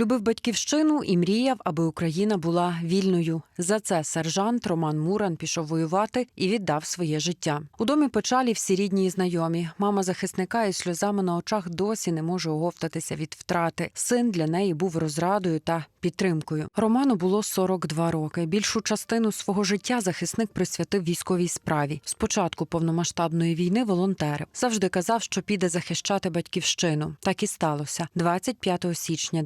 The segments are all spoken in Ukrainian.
Любив батьківщину і мріяв, аби Україна була вільною. За це сержант Роман Муран пішов воювати і віддав своє життя. У домі печалі всі рідні і знайомі. Мама захисника із сльозами на очах досі не може оговтатися від втрати. Син для неї був розрадою та підтримкою. Роману було 42 роки. Більшу частину свого життя захисник присвятив військовій справі. Спочатку повномасштабної війни волонтерив. Завжди казав, що піде захищати батьківщину. Так і сталося. 25 січня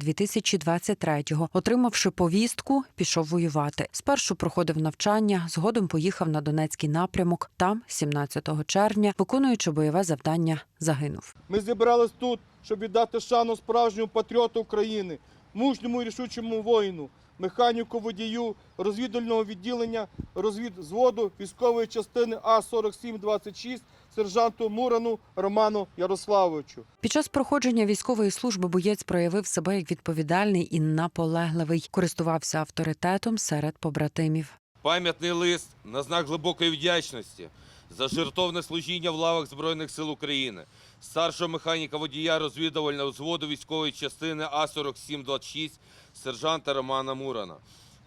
2023-го, отримавши повістку, пішов воювати. Спершу проходив навчання, згодом поїхав на Донецький напрямок. Там, 17 червня, виконуючи бойове завдання, загинув. Ми зібрались тут, щоб віддати шану справжньому патріоту України, мужньому і рішучому воїну, механіку водію, розвідувального відділення, розвідзводу військової частини А4726, сержанту Мурану Роману Ярославовичу. Під час проходження військової служби боєць проявив себе як відповідальний і наполегливий, користувався авторитетом серед побратимів. Пам'ятний лист на знак глибокої вдячності за жертовне служіння в лавах Збройних сил України, старшого механіка водія розвідувального взводу військової частини А4726 сержанта Романа Мурана.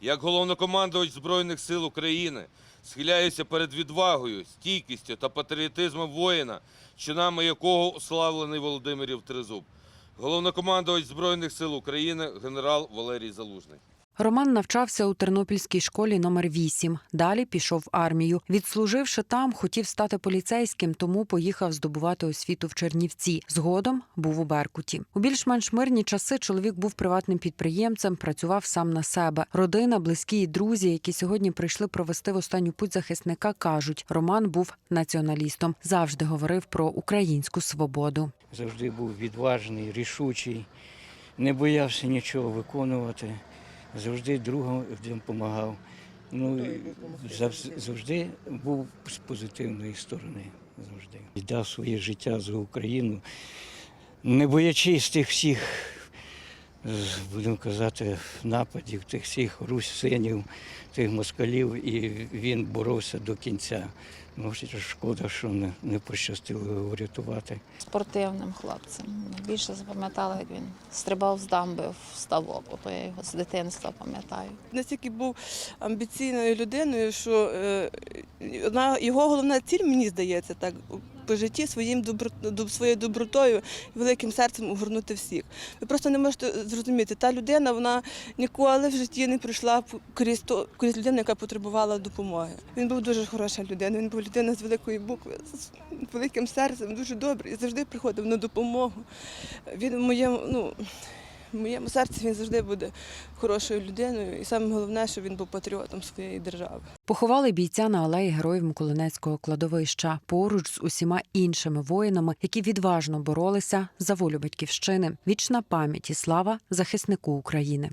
Як головнокомандувач Збройних сил України схиляюся перед відвагою, стійкістю та патріотизмом воїна, чинами якого уславлений Володимирів Тризуб. Головнокомандувач Збройних сил України генерал Валерій Залужний. Роман навчався у Тернопільській школі номер 8 Далі пішов в армію. Відслуживши там, хотів стати поліцейським, тому поїхав здобувати освіту в Чернівці. Згодом був у Беркуті. У більш-менш мирні часи чоловік був приватним підприємцем, працював сам на себе. Родина, близькі і друзі, які сьогодні прийшли провести в останню путь захисника, кажуть, Роман був націоналістом. Завжди говорив про українську свободу. завжди був відважний, рішучий, не боявся нічого виконувати, завжди другам допомагав. Ну, завжди був з позитивної сторони. Завжди. Віддав своє життя за Україну, не боячись тих всіх, будемо казати, нападів, тих всіх русинів, тих москалів, і він боровся до кінця. Ну, шкода, що не, не пощастило його врятувати. спортивним хлопцем. Найбільше запам'ятала, як він стрибав з дамби в ставок. Ото я його з дитинства пам'ятаю. настільки був амбіційною людиною, що е, його головна ціль, мені здається, так по житті своїм добро, своєю добротою великим серцем огорнути всіх. Ви просто не можете зрозуміти, та людина вона ніколи в житті не пройшла крізь то крізь людину, яка потребувала допомоги. Він був дуже хороша людина. Він був людина з великої букви, з великим серцем, дуже добрий і завжди приходив на допомогу. Він моєму, ну. Моєму серці він завжди буде хорошою людиною, і саме головне, що він був патріотом своєї держави. Поховали бійця на алеї героїв Миколинецького кладовища поруч з усіма іншими воїнами, які відважно боролися за волю батьківщини. Вічна пам'ять і слава захиснику України.